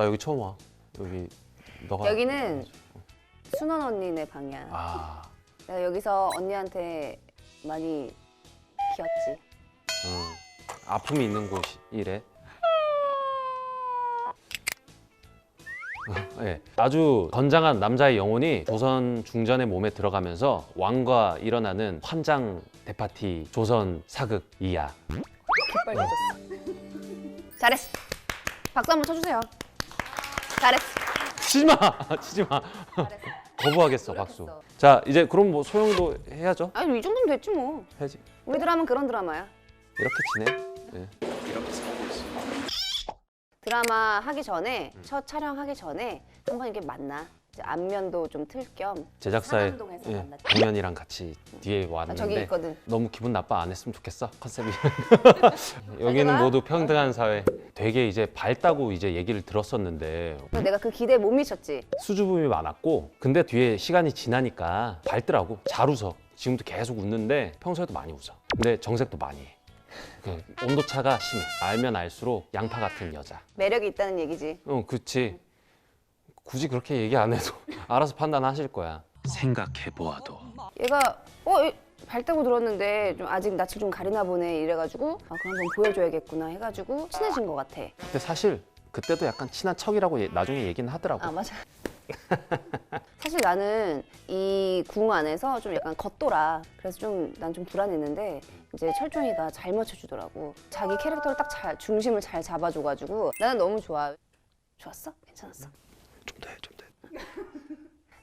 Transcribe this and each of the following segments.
나 여기 처음 와. 여기 너가 여기는 순원 언니네 방이야. 아, 내가 여기서 언니한테 많이 키웠지. 응. 아픔이 있는 곳이래. 예, 아주 건장한 남자의 영혼이 조선 중전의 몸에 들어가면서 왕과 일어나는 환장 대파티 조선 사극 이야. 빨개졌어. 잘했어. 박수 한번 쳐주세요. 잘했어. 치지 마, 치지 마. 거부하겠어 박수. 자 이제 그럼 뭐 소영도 해야죠. 아니 이 정도면 됐지 뭐. 해야지. 우리 드라마는 그런 드라마야. 이렇게 지내. 예. 드라마 하기 전에 첫 촬영하기 전에 한번 이렇게 만나. 이제 안면도 좀 틀 겸. 제작사에 상암동에서 예. 동현이랑 같이 뒤에 아, 왔는데 저기 있거든. 너무 기분 나빠 안 했으면 좋겠어 컨셉이 여기는 가? 모두 평등한 사회 되게 이제 밝다고 이제 얘기를 들었었는데 그래서 내가 그 기대에 못 미쳤지. 수줍음이 많았고 근데 뒤에 시간이 지나니까 밝더라고 잘 웃어 지금도 계속 웃는데 평소에도 많이 웃어 근데 정색도 많이 해 그 온도차가 심해 알면 알수록 양파 같은 여자 매력이 있다는 얘기지. 어 그치 굳이 그렇게 얘기 안 해도 알아서 판단하실 거야 생각해 보아도 얘가 어 이- 밝다고 들었는데 좀 아직 낯을 좀 가리나 보네 이래가지고 아 그럼 한번 보여줘야겠구나 해가지고 친해진 것 같아. 근데 사실 그때도 약간 친한 척이라고 예- 나중에 얘기는 하더라고 아 맞아. 사실 나는 이 궁 안에서 좀 약간 겉돌아. 그래서 좀 난 좀 불안했는데 이제 철종이가 잘 맞춰주더라고. 자기 캐릭터를 딱 잘 중심을 잘 잡아줘가지고 나는 너무 좋아. 좋았어? 괜찮았어? 좀 돼, 좀 돼.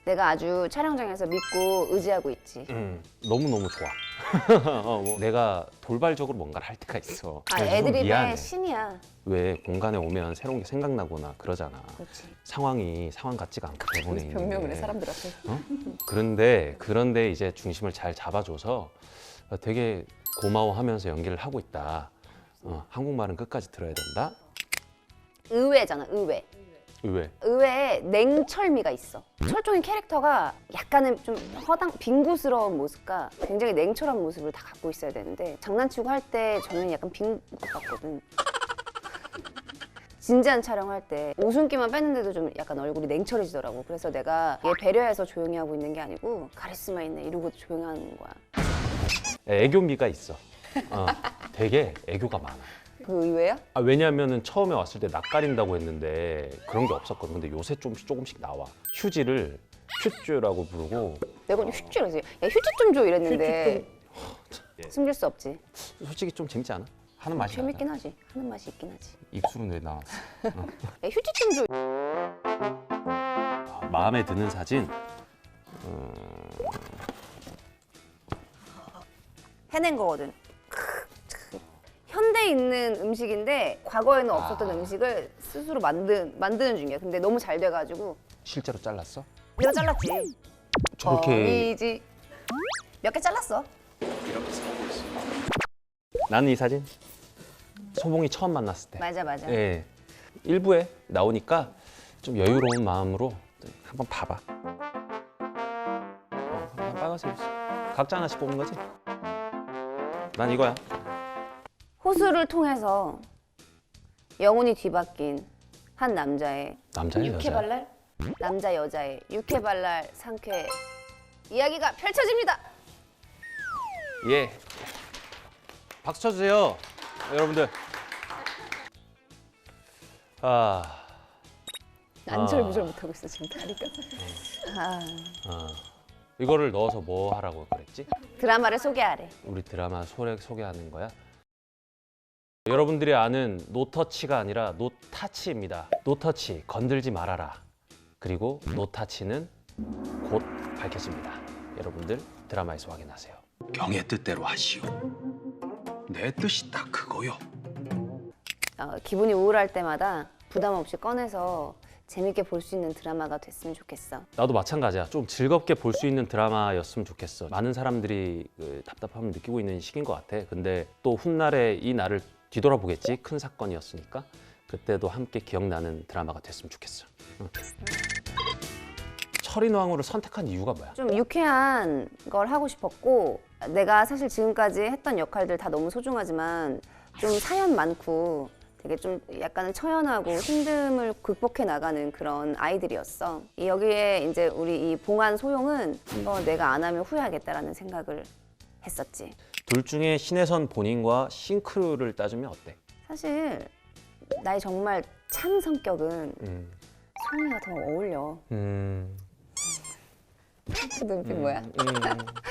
내가 아주 촬영장에서 믿고 의지하고 있지. 음, 너무너무 좋아. 어, 뭐 내가 돌발적으로 뭔가를 할 때가 있어. 아 그래서. 애드립의 신이야. 왜 공간에 오면 새로운 게 생각나거나 그러잖아. 그렇지. 상황이 상황 같지가 않고 대본에 있는데. 변명을 해 사람들 앞에. 어? 그런데 그런데 이제 중심을 잘 잡아줘서 되게 고마워하면서 연기를 하고 있다. 어, 한국말은 끝까지 들어야 된다. 의외잖아 의외. 의외. 의외에 냉철미가 있어. 철종의 캐릭터가 약간은 좀 허당 빙구스러운 모습과 굉장히 냉철한 모습을 다 갖고 있어야 되는데 장난치고 할 때 저는 약간 빙것 같거든. 진지한 촬영할 때 웃음기만 뺐는데도 좀 약간 얼굴이 냉철해지더라고. 그래서 내가 얘 배려해서 조용히 하고 있는 게 아니고 카리스마 있네 이러고 조용히 하는 거야. 애교미가 있어. 어, 되게 애교가 많아. 그 의외야? 아, 왜냐하면 처음에 왔을 때 낯가린다고 했는데 그런 게 없었거든. 근데 요새 조금씩 조금씩 나와. 휴지를 휴즈라고 부르고 내가 휴지라지. 야 휴지 좀 줘 이랬는데 숨길 수 없지. 솔직히 좀 재밌지 않아? 하는 맛이 재밌긴. 하지. 하는 맛이 있긴 하지. 입술은 왜 나왔어? 야 휴지 좀 줘. 아, 마음에 드는 사진. 해낸 거거든. 현대에 있는 음식인데 과거에는 없었던 음식을 스스로 만든 만드는 중이야. 근데 너무 잘 돼가지고 실제로 잘랐어? 내가 잘랐지. 저렇게 범이지. 몇 개 잘랐어. 나는 이 사진 소봉이 처음 만났을 때. 맞아 맞아. 예. 일부에 나오니까 좀 여유로운 마음으로 한번 봐봐. 어, 한 빨간색 있어. 각자 하나씩 뽑는 거지? 난 이거야. 호수를 통해서 영혼이 뒤바뀐 한 남자의 남자야 여자야? 육회발랄 남자 여자의 육회 발랄 상쾌 이야기가 펼쳐집니다. 예. 박수 쳐주세요, 여러분들. 아, 안절부절 못하고 있어 지금 다리가. 아, 아. 이거를 넣어서 뭐 하라고 그랬지? 드라마를 소개하래. 우리 드라마 소개 소개하는 거야. 여러분들이 아는 노터치가 아니라 노타치입니다. 노터치 건들지 말아라. 그리고 노타치는 곧 밝혀집니다. 여러분들 드라마에서 확인하세요. 경의 뜻대로 하시오. 내 뜻이 딱 그거요. 어, 기분이 우울할 때마다 부담 없이 꺼내서 재밌게 볼 수 있는 드라마가 됐으면 좋겠어. 나도 마찬가지야. 좀 즐겁게 볼 수 있는 드라마였으면 좋겠어. 많은 사람들이 그 답답함을 느끼고 있는 시기인 것 같아. 근데 또 훗날에 이 날을 뒤돌아보겠지. 큰 사건이었으니까. 그때도 함께 기억나는 드라마가 됐으면 좋겠어. 응. 철인왕후를 선택한 이유가 뭐야? 좀 유쾌한 걸 하고 싶었고 내가 사실 지금까지 했던 역할들 다 너무 소중하지만 좀 사연 많고 되게 좀 약간은 처연하고 힘듦을 극복해 나가는 그런 아이들이었어. 이 여기에 이제 우리 이 봉한 소용은 한번 내가 안 하면 후회하겠다라는 생각을 했었지. 둘 중에 신혜선 본인과 싱크로를 따지면 어때? 사실 나의 정말 참 성격은 음. 소영이가 더 어울려. 음. 그 눈빛 뭐야? 음.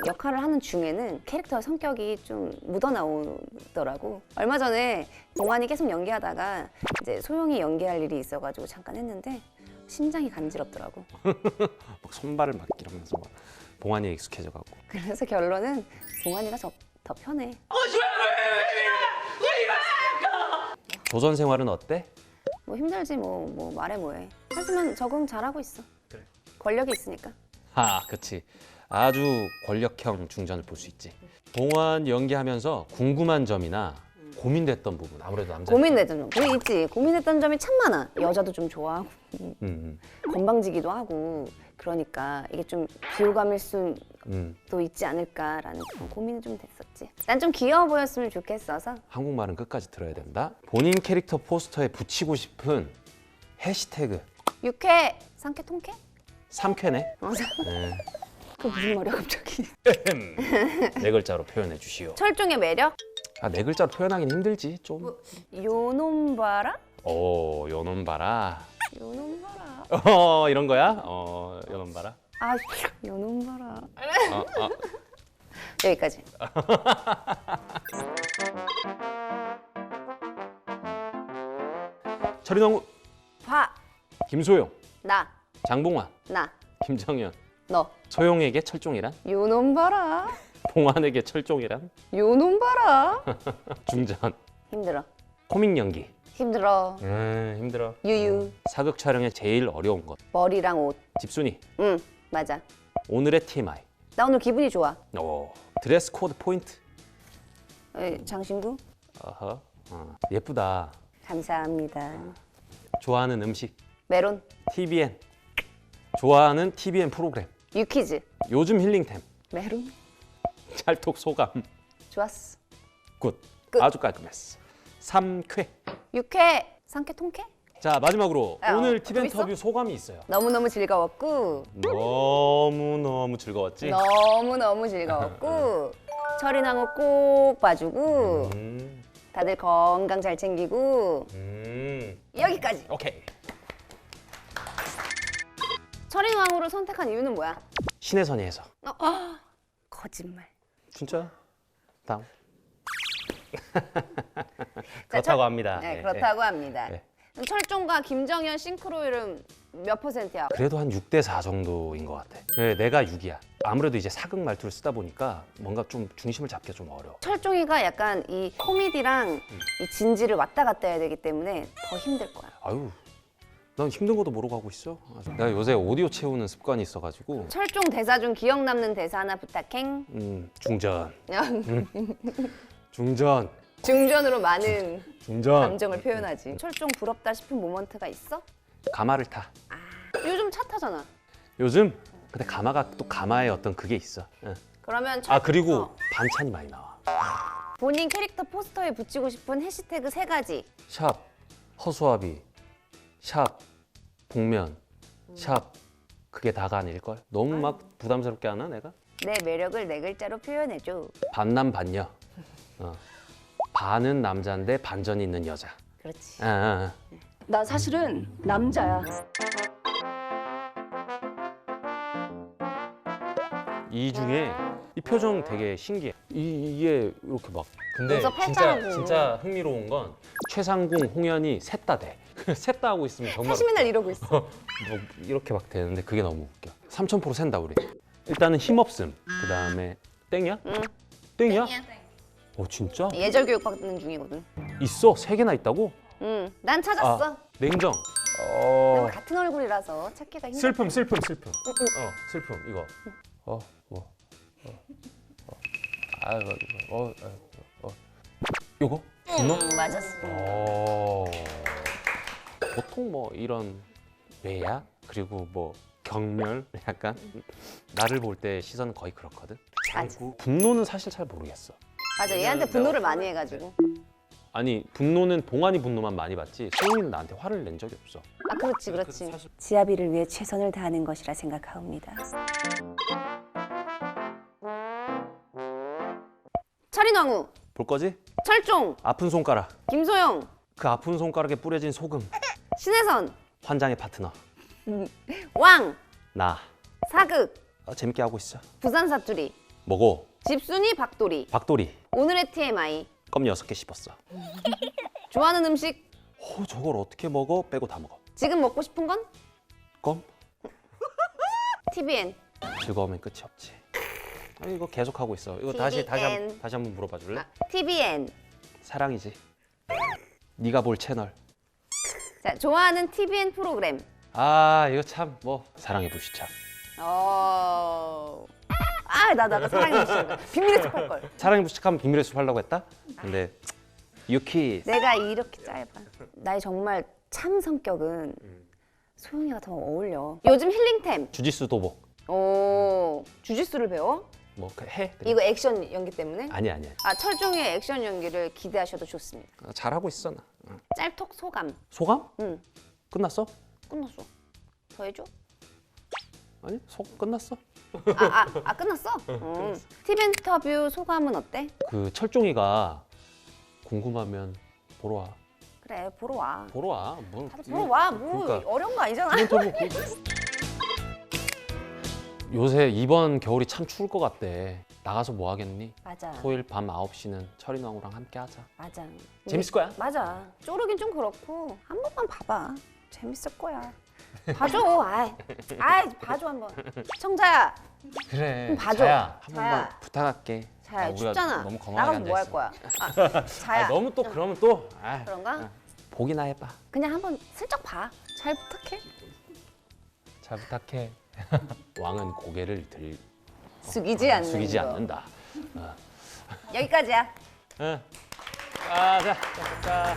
역할을 하는 중에는 캐릭터 성격이 좀 묻어나오더라고. 얼마 전에 동환이 계속 연기하다가 이제 소영이 연기할 일이 있어가지고 잠깐 했는데 심장이 간지럽더라고. 막 손발을 막 이러면서 막 봉환이에 익숙해져가고. 그래서 결론은 동환이가 저- 더 편해. 조선 생활은 어때? 뭐 힘들지 뭐, 뭐 말해 뭐해. 하지만 적응 잘하고 있어. 그래. 권력이 있으니까. 아, 그치. 아주 권력형 중전을 볼 수 있지. 봉환 연기하면서 궁금한 점이나 고민됐던 부분 아무래도 남자. 고민됐던 점. 우리 있지. 고민했던 점이 참 많아. 여자도 좀 좋아하고 음, 음, 건방지기도 하고 그러니까 이게 좀 비호감일 수 도 음. 있지 않을까라는 그런 고민이 좀 됐었지. 난 좀 귀여워 보였으면 좋겠어서 한국말은 끝까지 들어야 된다. 본인 캐릭터 포스터에 붙이고 싶은 해시태그 육회 상쾌 통쾌? 삼쾌네. 어, 네. 그 무슨 말이야 갑자기? 네 글자로 표현해 주시오. 철종의 매력? 아, 네 글자로 표현하기는 힘들지 좀. 요놈 봐라? 오, 요놈 봐라. 요놈 봐라. 어, 이런 거야? 어, 요놈 봐라. 아 요놈 봐라. 어, 어. 여기까지. 철인홍, 봐. 김소영, 나. 장봉환, 나. 김정현, 너. 소영에게 철종이란? 요놈 봐라. 봉환에게 철종이란? 요놈 봐라. 중전. 힘들어. 코믹 연기. 힘들어. 음, 힘들어. 유유. 사극 촬영에 제일 어려운 것. 머리랑 옷. 집순이. 응 맞아. 오늘의 TMI. 나 오늘 기분이 좋아. 오, 드레스 코드 포인트. 에, 장신구 어허. 어. 예쁘다. 감사합니다. 좋아하는 음식. 메론 TVN. 좋아하는 TVN 프로그램. 유퀴즈 요즘 힐링템. 메론 찰톡 소감. 좋았어. 굿. 끝. 아주 깔끔했어. 삼쾌. 육회 상쾌 통쾌 자 마지막으로 아, 오늘 어, TV 또 있어? 인터뷰 소감이 있어요. 너무 너무 즐거웠고 너무 너무 즐거웠지. 너무 너무 즐거웠고 철인왕후 꼭 봐주고 음, 다들 건강 잘 챙기고 음, 여기까지. 오케이. 철인왕후를 선택한 이유는 뭐야? 신혜선이 해서. 어, 아, 거짓말. 진짜? 다음. 자, 그렇다고 철- 합니다. 네, 네, 그렇다고 합니다. 네. 철종과 김정현 싱크로율은 몇 퍼센트야? 그래도 한 6대 4 정도인 것 같아. 네, 내가 6이야. 아무래도 이제 사극 말투를 쓰다 보니까 뭔가 좀 중심을 잡기가 좀 어려워. 철종이가 약간 이 코미디랑 이 진지를 왔다 갔다 해야 되기 때문에 더 힘들 거야. 아유, 난 힘든 것도 모르고 하고 있어. 내가 요새 오디오 채우는 습관이 있어가지고 철종 대사 중 기억 남는 대사 하나 부탁해. 음, 중전, 중전, 중전으로 많은 중전. 감정을 표현하지. 철종 부럽다 싶은 모먼트가 있어? 가마를 타. 요즘 차 타잖아. 요즘 근데 가마가 또 가마의 어떤 그게 있어. 응. 그러면 철... 아 그리고 어. 반찬이 많이 나와. 본인 캐릭터 포스터에 붙이고 싶은 해시태그 세 가지. 샵 허수아비, 샵 복면, 샵 그게 다가 아닐 걸. 너무 막 부담스럽게 하나 내가? 내 매력을 네 글자로 표현해줘. 반남 반녀. 어. 반은 남자인데 반전이 있는 여자. 그렇지. 아, 아, 아. 나 사실은 남자야. 이 중에 이 표정 되게 신기해. 이, 이게 이렇게 막. 근데 진짜 팔자라고. 진짜 흥미로운 건 최상궁, 홍현이 셋 다 돼. 셋 다 하고 있으면 정말 80맨날 이러고 있어. 뭐 이렇게 막 되는데 그게 너무 웃겨. 3,000% 센다 우리. 일단은 힘없음. 그 다음에 땡이야? 응. 땡이야? 어 진짜? 예절 교육 받는 중이거든. 있어? 세 개나 있다고? 응. 난 찾았어. 아, 냉정. 어. 뭐 같은 얼굴이라서 찾기가 힘들어. 슬픔, 슬픔, 슬픔. 어, 슬픔 이거. 어, 뭐. 어, 어. 아, 이거, 이거. 어, 어, 어. 요거? 분노? 응, 맞았어. 어. 보통 뭐 이런 외야 그리고 뭐 경멸 약간 나를 볼 때 시선은 거의 그렇거든. 맞아. 분노는 사실 잘 모르겠어. 맞아. 얘한테 분노를 많이 해가지고. 아니 분노는 동안이 분노만 많이 받지 소영이는 나한테 화를 낸 적이 없어. 아 그렇지 그렇지. 사실- 지아비를 위해 최선을 다하는 것이라 생각하옵니다. 철인왕후, 볼 거지? 철종, 아픈 손가락. 김소영, 그 아픈 손가락에 뿌려진 소금. 신혜선, 환장의 파트너. 왕, 나. 사극, 어, 재밌게 하고 있어. 부산 사투리, 먹어. 집순이 박돌이, 박돌이. 오늘의 TMI, 껌 여섯 개 씹었어. 좋아하는 음식, 어, 저걸 어떻게 먹어? 빼고 다 먹어. 지금 먹고 싶은 건 껌? TVN. 즐거우면 끝이 없지. 아, 이거 계속 하고 있어. 이거 다시 다시 한, TVN. 다시 한번 물어봐 줄래? 아, TVN. 사랑이지. 네가 볼 채널. 자, 좋아하는 TVN 프로그램. 아 이거 참 뭐 사랑의 불시착. 어. 아, 나, 나, 나 사랑의 불시착. 비밀의 숲 할 걸. 사랑의 불시착하면 비밀의 숲 하려고 했다. 근데 유키 내가 이렇게 짧아. 나의 정말 참 성격은 소영이가 더 어울려. 요즘 힐링템. 주짓수 도복 오, 주짓수를 배워? 뭐 해? 이거 액션 연기 때문에? 아니 아니야. 아, 철종의 액션 연기를 기대하셔도 좋습니다. 아, 잘하고 있어 나. 응. 짤톡 소감. 소감? 응, 끝났어? 끝났어. 더 해줘? 아니 소 끝났어. 아, 아, 아 끝났어? 음. TV 인터뷰 소감은 어때? 그 철종이가 궁금하면 보러 와. 그래, 보러 와. 보러 와. 뭐 다들 보러 와. 뭐 그러니까. 어려운 거 아니잖아. 인터뷰 그- 요새 이번 겨울이 참 추울 것 같대. 나가서 뭐 하겠니? 맞아. 토요일 밤 9시는 철인왕후랑 함께 하자. 맞아. 재밌을 거야? 맞아. 쪼르긴 좀 그렇고 한 번만 봐봐. 재밌을 거야. 봐줘. 아이, 아이 봐줘 한번. 청자야, 그래. 좀 봐줘. 자야, 한 자야. 번만 부탁할게. 자야 아, 우리가 춥잖아. 너무 거만하게 나가서 뭐할 앉아있어. 거야? 아, 자야. 아, 너무 또 그러면 또 아, 그런가? 보기나 해봐. 그냥 한번 슬쩍 봐. 잘 부탁해. 잘 부탁해. 왕은 고개를 들 숙이지 않는 숙이지 거. 않는다. 여기까지야. 응. 아, 자, 자, 자.